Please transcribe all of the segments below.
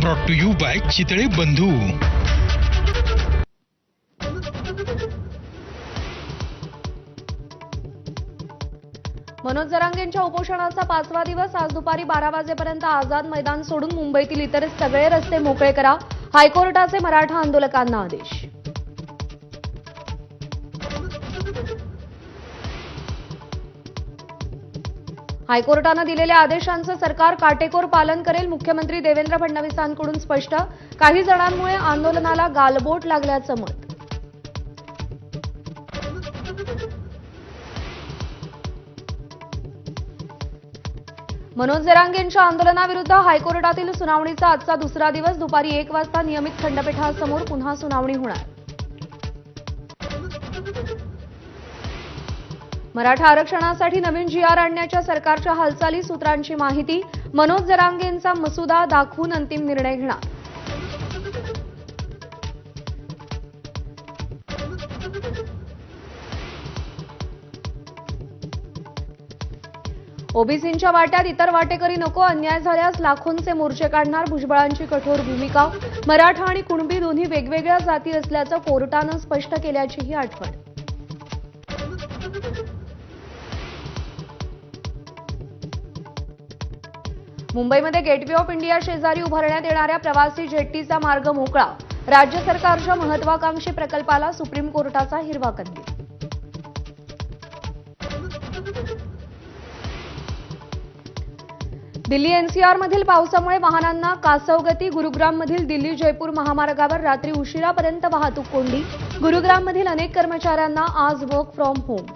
Brought to you by Chitale Bandhu Manoj जरांगेंच्या उपोषणाचा पाचवा दिवस आज दुपारी बारा वाजेपर्यंत आझाद मैदान सोडून मुंबईतील इतर सगळे रस्ते मोकळे करा. हायकोर्टाचे मराठा आंदोलकांना आदेश. हायकोर्टानं दिलेल्या आदेशांचं सरकार काटेकोर पालन करेल मुख्यमंत्री देवेंद्र फडणवीसांकडून स्पष्ट. काही जणांमुळे आंदोलनाला गालबोट लागल्याचं मत. मनोज जरांगेंच्या आंदोलनाविरुद्ध हायकोर्टातील सुनावणीचा आजचा दुसरा दिवस दुपारी एक वाजता नियमित खंडपीठासमोर पुन्हा सुनावणी होणार. मराठा आरक्षणासाठी नवीन जी आर आणण्याच्या सरकारच्या हालचाली सूत्रांची माहिती मनोज जरांगेंचा मसुदा दाखवून अंतिम निर्णय घेणार. ओबीसींच्या वाट्यात इतर वाटेकरी नको अन्याय झाल्यास लाखोंचे मोर्चे काढणार भुजबळांची कठोर भूमिका. मराठा आणि कुणबी दोन्ही वेगवेगळ्या जाती असल्याचं कोर्टानं स्पष्ट केल्याचीही आठवण. मुंबईमध्ये गेटवे ऑफ इंडिया शेजारी उभारण्यात येणाऱ्या प्रवासी जेट्टीचा मार्ग मोकळा. राज्य सरकारच्या महत्वाकांक्षी प्रकल्पाला सुप्रीम कोर्टाचा हिरवा कंदील. दिल्ली एनसीआरमधील पावसामुळे वाहनांना कासवगती गुरुग्राममधील दिल्ली जयपूर महामार्गावर रात्री उशिरापर्यंत वाहतूक कोंडी. गुरुग्राममधील अनेक कर्मचाऱ्यांना आज वर्क फ्रॉम होम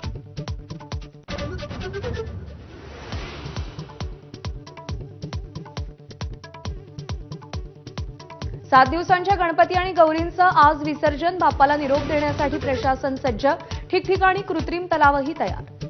सात दिवसांच्या गणपती आणि गौरींचं आज विसर्जन बाप्पाला निरोप देण्यासाठी प्रशासन सज्ज. ठिकठिकाणी कृत्रिम तलावही तयार.